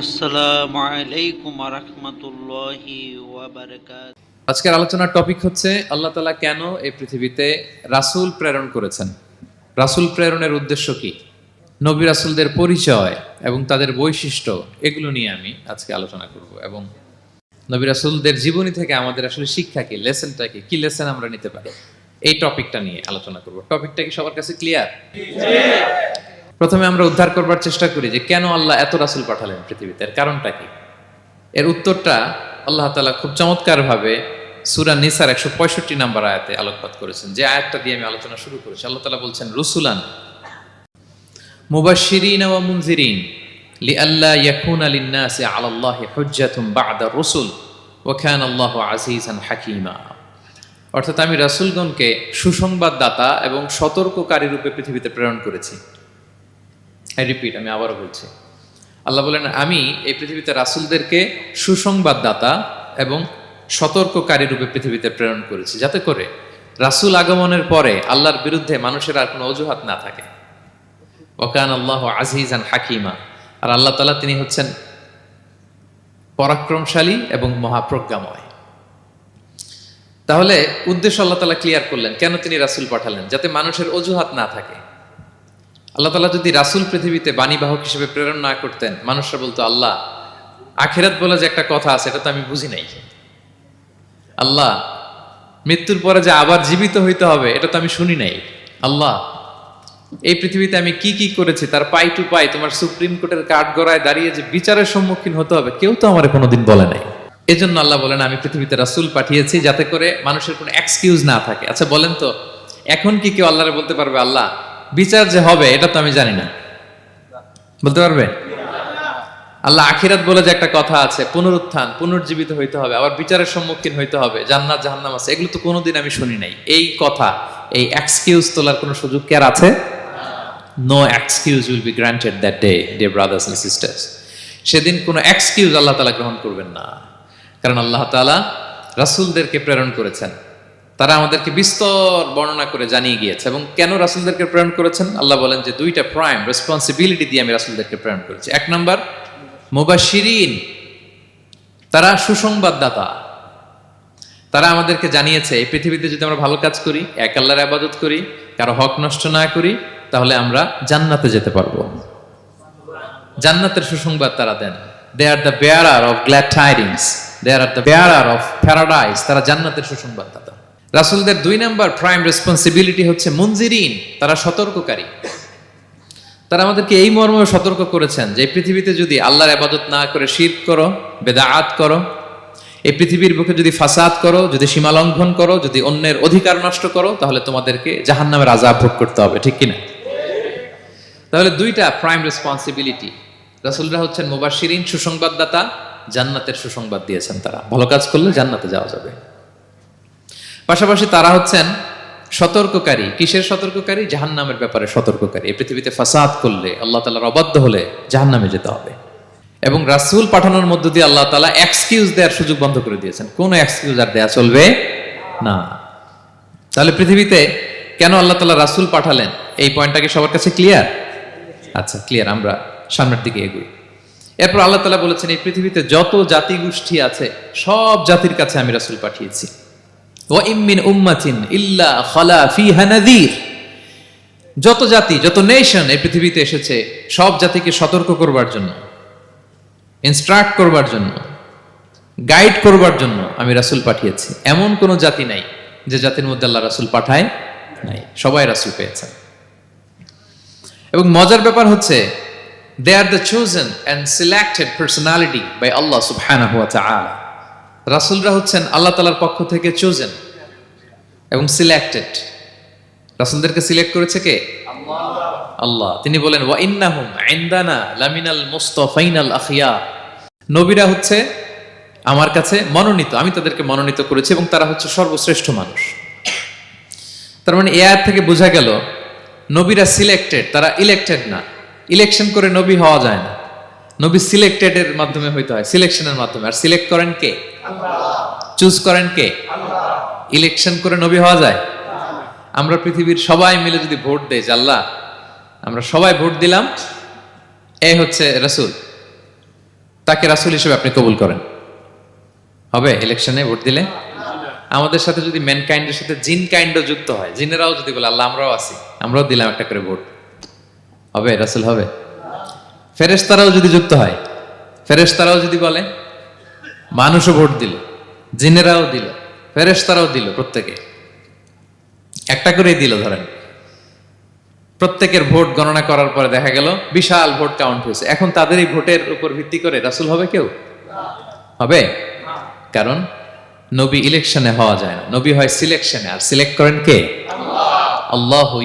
আসসালামু আলাইকুম রহমতুল্লাহি ওয়াবারাকাত আজকের আলোচনার টপিক হচ্ছে আল্লাহ তালা কেন এই পৃথিবীতে রাসূল প্রেরণ করেছেন? রাসূল প্রেরণের উদ্দেশ্য কি? নবী রাসূলদের পরিচয় এবং তাদের বৈশিষ্ট্য এগুলো নিয়ে আমি আজকে আলোচনা করব এবং নবী রাসূলদের জীবনী থেকে আমাদের আসলে শিক্ষা কি লেসনটা কি কি লেসন আমরা নিতে পারি? এই টপিকটা নিয়ে আলোচনা করব। টপিকটা কি সবার কাছে ক্লিয়ার প্রথমে আমরা উদ্ধার করবার চেষ্টা করি যে কেন আল্লাহ এত রাসুল পাঠালেন পৃথিবীতে? এর কারণটা কি? এর উত্তরটা আল্লাহ তালা খুব চমৎকার ভাবে সুরা নিসার একশো পঁয়ষট্টি নাম্বার আয়াতে আলোকপাত করেছেন। যে আয়াতটা দিয়ে আমি আলোচনা শুরু করেছি, আল্লাহ তালা বলছেন, রসুলান মুবাশিরিন ওয়া মুনজিরিন লিআল্লা ইয়াকুনা লিন-নাসি আলা আল্লাহি হুজ্জাতুম বা'দা রুসুল ওয়া কানা আল্লাহু আজিজান হাকীমা। অর্থাৎ আমি রাসূলগণকে সুসংবাদদাতা এবং সতর্ককারী রূপে পৃথিবীতে প্রেরণ করেছি। আই রিপিট আমি আবারও বলছি। আল্লাহ বলেন, আমি এই পৃথিবীতে রাসূলদেরকে সুসংবাদদাতা এবং সতর্ককারী রূপে পৃথিবীতে প্রেরণ করেছি। যাতে করে রাসূল আগমনের পরে আল্লাহর বিরুদ্ধে মানুষের আর কোনো অজুহাত না থাকে। ওকান আল্লাহ আজিজান হাকিমা। আর আল্লাহ তালা তিনি হচ্ছেন পরাক্রমশালী এবং মহাপ্রজ্ঞাময়। তাহলে উদ্দেশ্য আল্লাহ তালা ক্লিয়ার করলেন, কেন তিনি রাসূল পাঠালেন? যাতে মানুষের অজুহাত না থাকে। আল্লাহ তালা যদি রাসূল পৃথিবীতে বাণীবাহক হিসেবে প্রেরণ না করতেন, মানুষরা বলতো, আল্লাহ, আখেরাত বলে যে একটা কথা আছে, এটা তো আমি বুঝি নাই। আল্লাহ, মৃত্যুর পরে যে আবার জীবিত হইতে হবে, এটা তো আমি শুনি নাই। আল্লাহ, এই পৃথিবীতে আমি কি কি করেছি, তার পাই টু পাই, তোমার সুপ্রিম কোর্টের কাঠ গড়ায় দাঁড়িয়ে যে বিচারের সম্মুখীন হতে হবে, কেউ তো আমার কোনোদিন বলে নাই। এজন্য আল্লাহ বলেন, আমি পৃথিবীতে রাসূল পাঠিয়েছি যাতে করে মানুষের কোনো এক্সকিউজ না থাকে। আচ্ছা বলেন তো, এখন কি কেউ আল্লাহরে বলতে পারবে, আল্লাহ বিচার যে হবে, এটা তো আমি জানি না। বলতে পারবে? আল্লাহ আখিরাত বলে যে একটা কথা আছে, পুনরুত্থান, পুনর্জীবিত হইতে হবে, আবার বিচারের সম্মুখীন হইতে হবে, জান্নাত, জাহান্নাম আছে। এগুলো তো কোনোদিন আমি শুনি নাই। এই কথা, এই এক্সকিউজ তোলার কোনো সুযোগ কি আর আছে? No excuse will be granted that day day brothers and sisters সেদিন কোনো এক্সকিউজ আল্লাহ তালা গ্রহণ করবেন না। কারণ আল্লাহ তালা রাসূলদেরকে প্রেরণ করেছেন। তারা আমাদেরকে বিস্তর বর্ণনা করে জানিয়ে গিয়েছে। এবং কেন রাসূলদেরকে প্রেরণ করেছেন? আল্লাহ বলেন যে দুইটা প্রাইম রেসপন্সিবিলিটি দিয়ে আমি রাসূলদেরকে প্রেরণ করেছি। এক নম্বর মুবাশিরিন তারা সুসংবাদদাতা। তারা আমাদেরকে জানিয়েছে, এই পৃথিবীতে যদি আমরা ভালো কাজ করি, এক আল্লাহর আবাদত করি, কারও হক নষ্ট না করি, তাহলে আমরা জান্নাতে যেতে পারব। জান্নাতের সুসংবাদ তারা দেন। They are the bearer of glad tidings they are the bearer of paradise তারা জান্নাতের সুসংবাদদাতা রাসূলদের দুই নাম্বার প্রাইম রেসপন্সিবিলিটি হচ্ছে মুনজিরিন তারা সতর্ককারী। তারা আমাদেরকে এই মর্মে সতর্ক করেছেন যে পৃথিবীতে যদি আল্লাহর আবাদত না করে শিরক করো, বেদাআত করো, এই পৃথিবীর বুকে যদি ফাসাদ করো, যদি সীমা লঙ্ঘন করো, যদি অন্যের অধিকার নষ্ট করো, তাহলে তোমাদেরকে জাহান্নামের আজাব ভোগ করতে হবে, ঠিক কিনা? তাহলে দুইটা প্রাইম রেসপন্সিবিলিটি রাসূলরা হচ্ছেন মুবাশশিরিন, সুসংবাদদাতা, জান্নাতের সুসংবাদ দিয়েছেন তারা। ভালো কাজ করলে জান্নাতে যাওয়া যাবে। পাশাপাশি তারা হচ্ছেন সতর্ককারী। কিসের সতর্ককারী? জাহান্নামের ব্যাপারে সতর্ককারী। এই পৃথিবীতে ফাসাদ করলে আল্লাহ তালার অবাধ্য হলে জাহান্নামে যেতে হবে। এবং রাসূল পাঠানোর মধ্য দিয়ে আল্লাহ তালা এক্সকিউজ দেওয়ার সুযোগ বন্ধ করে দিয়েছেন। কোন এক্সকিউজ আর দেয়া চলবে না। তাহলে পৃথিবীতে কেন আল্লাহ তালা রাসূল পাঠালেন? এই পয়েন্টটা কি সবার কাছে ক্লিয়ার আচ্ছা ক্লিয়ার আমরা সামনের দিকে এগুই। এরপর আল্লাহ তালা বলেছেন, এই পৃথিবীতে যত জাতি গোষ্ঠী আছে, সব জাতির কাছে আমি রাসূল পাঠিয়েছি। ইল্লা খালা যত জাতি, যত নেশন এই পৃথিবীতে এসেছে, সব জাতিকে সতর্ক করবার জন্য ইনস্ট্রাক্ট করবার জন্য গাইড করবার জন্য আমি রাসুল পাঠিয়েছি। এমন কোন জাতি নাই যে জাতির মধ্যে আল্লাহ রাসুল পাঠায় নাই। সবাই রাসুল পেয়েছেন এবং মজার ব্যাপার হচ্ছে they are the chosen and selected personality by Allah সুবহানাহু ওয়া তাআলা রাসূলরা হচ্ছেন আল্লাহ তাআলার পক্ষ থেকে চোজেন এবং সিলেক্টেড রাসূলদেরকে সিলেক্ট করেছে কে? আল্লাহ। তিনি বলেন লামিনাল নবীরা হচ্ছে আমার কাছে মনোনীত, আমি তাদেরকে মনোনীত করেছি এবং তারা হচ্ছে সর্বশ্রেষ্ঠ মানুষ। তার মানে এ আয়াত থেকে বোঝা গেল, নবীরা সিলেক্টেড তারা ইলেক্টেড না। ইলেকশন করে নবী হওয়া যায় না। নবী সিলেক্টেড এর মাধ্যমে হইতে হয় সিলেকশনের মাধ্যমে। আর সিলেক্ট করেন কে? চুজ করেন কে? ইলেকশন করে নবী হওয়া যায়? আমরা পৃথিবীর সবাই মিলে যদি ভোট দেই যে আল্লাহ আমরা সবাই ভোট দিলাম, এ হচ্ছে রসুল। তাকে রাসূল হিসেবে আপনি কবুল করেন। হবে ইলেকশনে ভোট দিলে? আমাদের সাথে যদি ম্যান কাইন্ডের সাথে জিন কাইন্ডও যুক্ত হয়, জিনেরাও যদি বলে, আল্লাহ, আমরাও আছি, আমরাও দিলাম একটা করে ভোট। হবে রাসূল হবে। ফেরেশতারাও যদি যুক্ত হয়, ফেরেশতারাও যদি বলে মানুষও ভোট দিল, জিনেরাও দিল ফেরেস্তারাও দিল প্রত্যেকে। একটা করেই দিল, ধরেন। প্রত্যেকের ভোট গণনা করার পরে দেখা গেল, বিশাল ভোট কাউন্ট হয়েছে। এখন তাদের এই ভোটের উপর ভিত্তি করে রাসুল হবে কেউ? হবে? কারণ নবী ইলেকশনে হওয়া যায় না। নবী হয় সিলেকশনে, আর সিলেক্ট করেন কে? আল্লাহ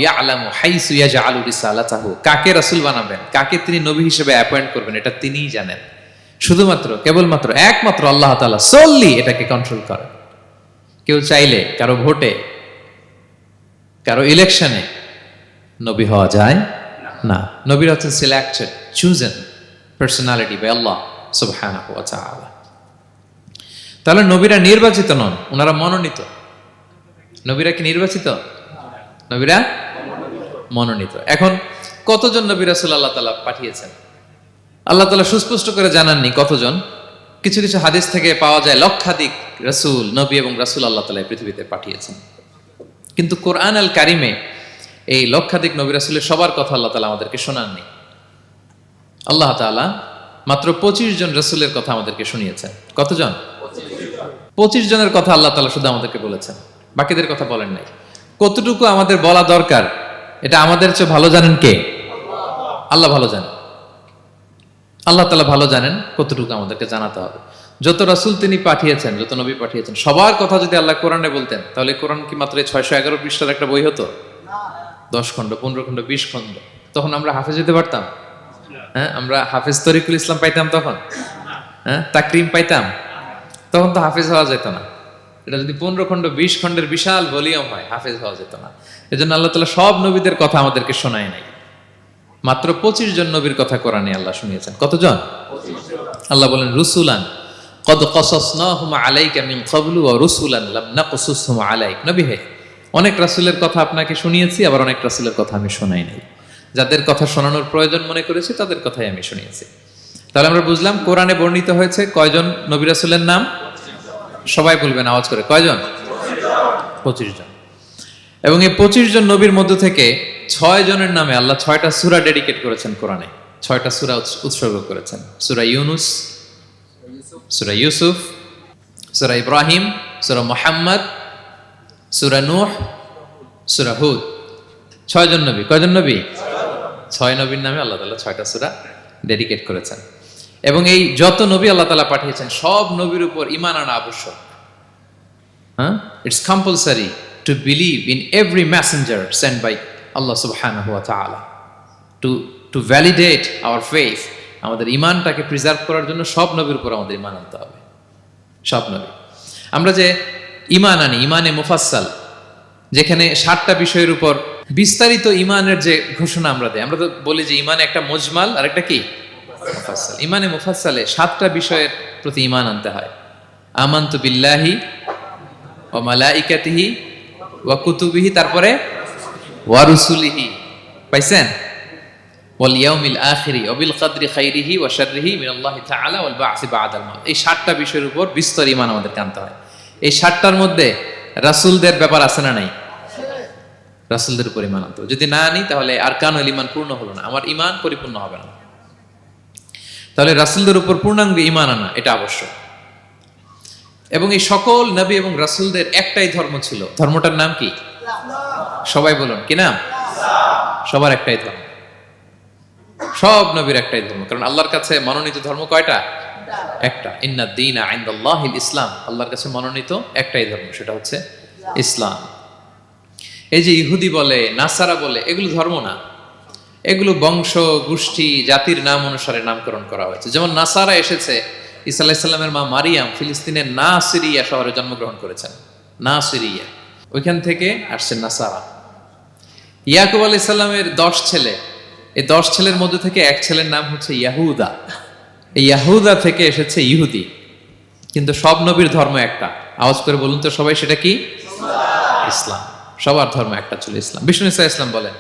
কাকে রাসূল বানাবেন? কাকে তিনি নবী হিসেবে অ্যাপয়েন্ট করবেন? এটা তিনিই জানেন। শুধুমাত্র, কেবলমাত্র, একমাত্র আল্লাহ তাআলা solely এটাকে কন্ট্রোল করে। কেউ চাইলে, কারও ভোটে, কারও ইলেকশনে নবী হওয়া যায় না। নবীর হচ্ছেন selected chosen personality by Allah তাআলা। তাহলে নবীরা নির্বাচিত নন, ওনারা মনোনীত। নবীরা কি নির্বাচিত? নবীরা মনোনীত। এখন কতজন নবী রাসূল আল্লাহ তাআলা পাঠিয়েছেন? আল্লাহ তাআলা সুস্পষ্ট করে জানাননি কতজন। কিছু কিছু হাদিস থেকে পাওয়া যায় লক্ষাধিক রাসূল, নবী এবং রাসূল আল্লাহ এই পৃথিবীতে পাঠিয়েছেন। কিন্তু কোরআন আল কারিমে এই লক্ষাধিক নবী রাসূলের সবার কথা আল্লাহ তালা আমাদেরকে শোনাননি। আল্লাহ তাআলা মাত্র পঁচিশ জন রসুলের কথা আমাদেরকে শুনিয়েছেন। কতজন? পঁচিশ জনের কথা আল্লাহ তালা শুধু আমাদেরকে বলেছেন। বাকিদের কথা বলেন নাই। কতটুকু আমাদের বলা দরকার, এটা আমাদের চেয়ে ভালো জানেন কে? আল্লাহ ভালো জানেন। আল্লাহ তাআলা ভালো জানেন, কতটুকু আমাদেরকে জানাতে হবে। যত রাসূল তিনি পাঠিয়েছেন, যত নবী পাঠিয়েছেন, সবার কথা যদি আল্লাহ কোরআনে বলতেন, তাহলে কোরআন কি মাত্র ছয়শো এগারো পৃষ্ঠার একটা বই হতো? দশ খণ্ড, পনেরো খণ্ড, বিশ খণ্ড। তখন আমরা হাফেজ যেতে পারতাম? হ্যাঁ আমরা হাফেজ তরিকুল ইসলাম পাইতাম তখন? হ্যাঁ তাকরিম পাইতাম? তখন তো হাফেজ হওয়া যেত না। এটা যদি পনেরো খণ্ড, বিশ খণ্ডের বিশাল ভলিউম হয়, হাফেজ হওয়া যেত না। এই জন্য আল্লাহ তালা সব নবীদের কথা আমাদেরকে শোনায় নাই। মাত্র পঁচিশ জন নবীর কথা কোরআনে আল্লাহ শুনিয়েছেন। কতজন? আল্লাহ বলেন, রুসুলান কদ কসসনাহুম আলাইকা মিন রুসুলান লাম আলাইক। নবী হে, অনেক রাসূলের কথা আপনাকে শুনিয়েছি, আবার অনেক রাসূলের কথা আমি শোনাই নাই। যাদের কথা শোনানোর প্রয়োজন মনে করেছি, তাদের কথাই আমি শুনিয়েছি। তাহলে আমরা বুঝলাম, কোরআনে বর্ণিত হয়েছে কয়জন নবী রাসূলের নাম? সবাই বলবেন আওয়াজ করে, কয়জন? পঁচিশ জন। এবং এই পঁচিশ জন নবীর মধ্য থেকে ছয় জনের নামে আল্লাহ ছয়টা সুরা ডেডিকেট করেছেন কোরআনে। ছয়টা সুরা উৎসর্গ করেছেন। সুরা ইউনুস, সুরা ইউসুফ, সুরা ইব্রাহিম, সুরা মোহাম্মদ, সুরা নূহ, সুরা হুদ। ছয়জন নবী। কয়জন নবী? ছয় নবীর নামে আল্লাহ তাআলা ছয়টা সুরা ডেডিকেট করেছেন। এবং এই যত নবী আল্লাহ তাআলা পাঠিয়েছেন, সব নবীর উপর ইমান আনা আবশ্যক। হ্যাঁ? It's compulsory to believe in every messenger send by Allah সুবহানাহু ওয়া তাআলা to to validate our faith আমাদের ইমানটাকে প্রিজার্ভ করার জন্য সব নবীর উপর আমাদের ইমান আনতে হবে। সব নবী। আমরা যে ইমান আনি ইমানে মুফাসসাল, যেখানে সাতটা বিষয়ের উপর বিস্তারিত ইমানের যে ঘোষণা আমরা দেয় আমরা তো বলি যে ইমানে একটা মজমাল আর একটা কি? মুফাসসাল। ইমানে মুফাসসালে সাতটা বিষয়ের প্রতি ইমান আনতে হয়। আমান্তু বিল্লাহি ও মালাইকাতিহি ওয়া কুতুবিহি তারপরে ওয়া রুসুলিহি। পাইছেন? ওয়াল ইয়াউমিল আখিরি কদরি খাইরিহি ওয়া শাররিহি মিনাল্লাহি তাআলা ওয়াল বা'সি বা'দাল মাউত। এই সাতটা বিষয়ের উপর বিস্তর ইমান আমাদের আনতে হয়। এই সাতটার মধ্যে রাসূলদের ব্যাপার আছে না নাই? রাসূলদের উপর ইমান আনতে যদি না আনি তাহলে আর কানুল ইমান পূর্ণ হলো না। আমার ইমান পরিপূর্ণ হবে না। তাহলে রাসূলদের উপর পূর্ণাঙ্গ ইমান আনা এটা আবশ্যক। এবং এই সকল নবী এবং রাসূলদের একটাই ধর্ম ছিল। ধর্মটার নাম কি? সবাই বলুন, কি নাম? সবার একটাই ধর্ম। সব নবীর একটাই ধর্ম। কারণ আল্লাহর কাছে মনোনীত ধর্ম কয়টা? একটা। ইন্না দিন আইন্দাল্লাহিল ইসলাম। আল্লাহর কাছে মনোনীত একটাই ধর্ম, সেটা হচ্ছে ইসলাম। এই যে ইহুদি বলে, নাসারা বলে, এগুলো ধর্ম না। এগুলো বংশ, গোষ্ঠী, জাতির নাম অনুসারে নামকরণ করা হয়েছে। যেমন নাসারা এসেছে ইসা মা মারিয়াম ফিলিস্তিনের না সিরিয়া শহরে জন্মগ্রহণ করেছেন। না সিরিয়া ওইখান থেকে আসছে নাসারা। ইয়াকুব আলি সাল্লামের দশ ছেলে। এই দশ ছেলের মধ্যে থেকে এক ছেলের নাম হচ্ছে ইয়াহুদা। ইয়াহুদা থেকে এসেছে ইহুদি। কিন্তু সব নবীর ধর্ম একটা। আওয়াজ করে বলুন তো সবাই, সেটা কি? ইসলাম। সবার ধর্ম একটা ছিল ইসলাম। বিষ্ণু ইসলাম বলেন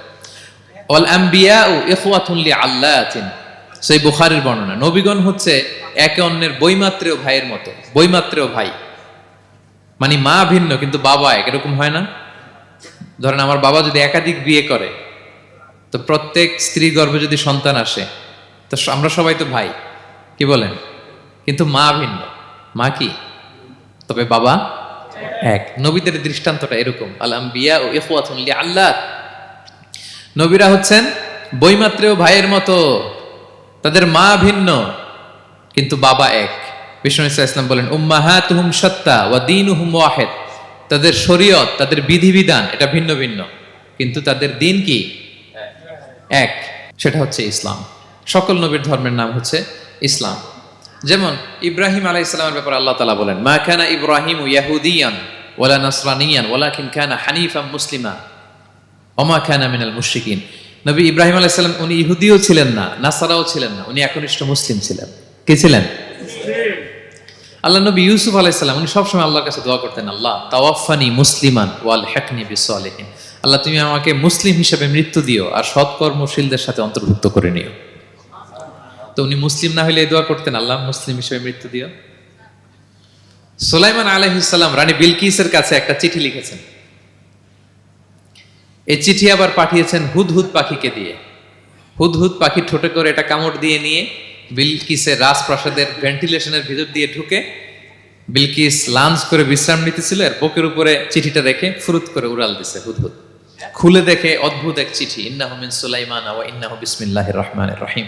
সেই বুখারের বর্ণনা। নবীগণ হচ্ছে একে অন্যের বইমাত্রেও ভাইয়ের মতো। বইমাত্রেও ভাই। মানে মা ভিন্ন, কিন্তু বাবা এক। এরকম হয় না? ধরেন আমার বাবা যদি একাধিক বিয়ে করে, তো প্রত্যেক স্ত্রী গর্ভে যদি সন্তান আসে, তো আমরা সবাই তো ভাই। কি বলেন? কিন্তু মা ভিন্ন। মা কি? তবে বাবা এক। নবীদের দৃষ্টান্তটা এরকম। আলাম বিয়া ও ইখওয়াতুল্লি আল্লাহ। নবীরা হচ্ছেন বইমাত্রেও ভাইয়ের মতো। তাদের মা ভিন্ন, কিন্তু বাবা এক। বিষ্ণু ইসা ইসলাম বলেন হুম সত্তা ওয়া দিন হুম ওয়াহেদ। তাদের শরীয়ত, তাদের বিধিবিধান, এটা ভিন্ন ভিন্ন, কিন্তু তাদের দিন কি? এক। সেটা হচ্ছে ইসলাম। সকল নবীর ধর্মের নাম হচ্ছে ইসলাম। যেমন ইব্রাহিম আলাই ইসলামের ব্যাপারে আল্লাহ তালা বলেন, মা খানা ইব্রাহিম ইয়াহুদিয়ান ওয়ালা নাসরানিয়ান, ওয়ালাকিন খানা হানিফা মুসলিমা অমা খানা মিনাল মুশরিকিন। নবী ইব্রাহিম আলাইহিস সালাম, উনি ইহুদিও ছিলেন না, নাসারাও ছিলেন না, উনি একনিষ্ঠ মুসলিম ছিলেন। কে ছিলেন? আল্লাহ নবী ইউসুফ আলাইসাল্লাম উনি সবসময় আল্লাহর কাছে দোয়া করতেন, আল্লাহ তাওয়াফানি মুসলিমান ওয়াল হেকনি বিসলিহিন। আল্লাহ, তুমি আমাকে মুসলিম হিসেবে মৃত্যু দিও আর সৎকর্মশীলদের সাথে অন্তর্ভুক্ত করে নিও। তো উনি মুসলিম না হলে এই দোয়া করতেন, আল্লাহ, মুসলিম হিসেবে মৃত্যু দিও। সোলাইমান আলহিসাল্লাম রানী বিলকিসের কাছে একটা চিঠি লিখেছেন। এই চিঠি আবার পাঠিয়েছেন হুদহুদ পাখিকে দিয়ে। হুদহুদ পাখি ঠোঁটে করে এটা কামড় দিয়ে নিয়ে বিলকিসের রাজপ্রাসাদের ভেন্টিলেশনের ভিতর দিয়ে ঢুকে বিলকিস লাঞ্চ করে বিশ্রাম নিতেছিল আর বুকের উপরে চিঠিটা রেখে ফুরুত করে উড়াল দিছে হুদহুদ। খুলে দেখে অদ্ভুত এক চিঠি, ইন্নাহু মিন সুলাইমান ওয়া ইন্নাহু বিসমিল্লাহির রহমানির রহিম।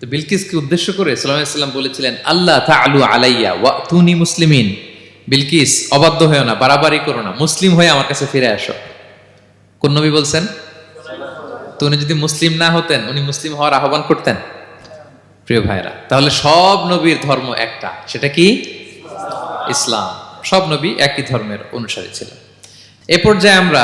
তো বিলকিসকে উদ্দেশ্য করে সাল্লাম বলেছিলেন আল্লাহ তাআলু আলাইয়া ওয়া তুনি মুসলিমিন। বিলকিস, অবাধ্য হয়েও না, বাড়াবাড়ি করো না, মুসলিম হয়ে আমার কাছে ফিরে আসো। কোন নবী বলছেন? তো উনি যদি মুসলিম না হতেন, উনি মুসলিম হওয়ার আহ্বান করতেন? প্রিয় ভাইরা তাহলে সব নবীর ধর্ম একটা, সেটা কি? ইসলাম। সব নবী একই ধর্মের অনুসারী ছিল এ পর্যায়ে আমরা